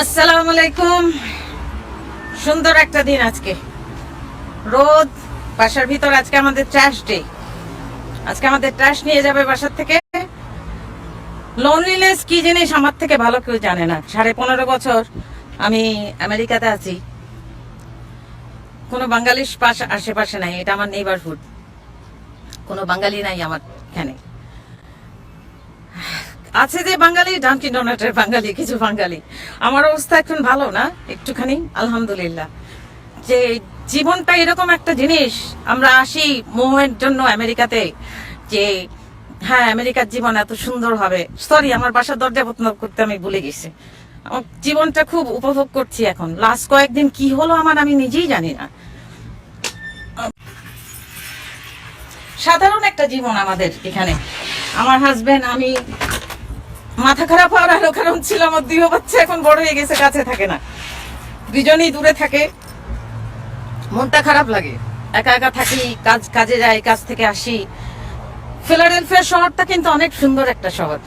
আসসালামু আলাইকুম। সুন্দর একটা দিন আজকে। রোদ, বাসার ভিতর আজকে আমাদের ট্রাশ ডে আজকে আমাদের ট্রাশ নিয়ে যাবে বাসার থেকে। লোনলিনেস কি জিনিস আমার থেকে ভালো কেউ জানে না। সাড়ে পনেরো বছর আমি আমেরিকাতে আছি। কোনো বাঙালির পাশে আশেপাশে নাই, এটা আমার নেইবারহুড কোনো বাঙালি নাই আমার এখানে। আছে যে বাঙালি ডানকি ডোনাটের বাঙালি, কিছু বাঙালি। আমার অবস্থা এখন ভালো না, একটুখানি, আলহামদুলিল্লাহ। যে জীবনটা এরকম একটা জিনিস, আমরা আসি মোহের জন্য আমেরিকাতে, যে হ্যাঁ আমেরিকার জীবন এত সুন্দর হবে। সরি আমার বাসার দরজা বন্ধ করতে আমি ভুলে গেছি। জীবনটা খুব উপভোগ করছি এখন। লাস্ট কয়েকদিন কি হলো আমার আমি নিজেই জানি না। সাধারণ একটা জীবন আমাদের এখানে। আমার হাজবেন্ড আমি মাথা খারাপ হওয়ার আরও কারণ ছিল, আমার দুই বাচ্চা এখন বড় হয়ে গেছে, কাছে থাকে না। দুজনেই দূরে থাকে। মনটা খারাপ লাগে। একা একা থাকি, কাজ, কাজে যাই, কাজ থেকে আসি। ফিলাডেলফিয়া শহরটা কিন্তু অনেক সুন্দর একটা শহর।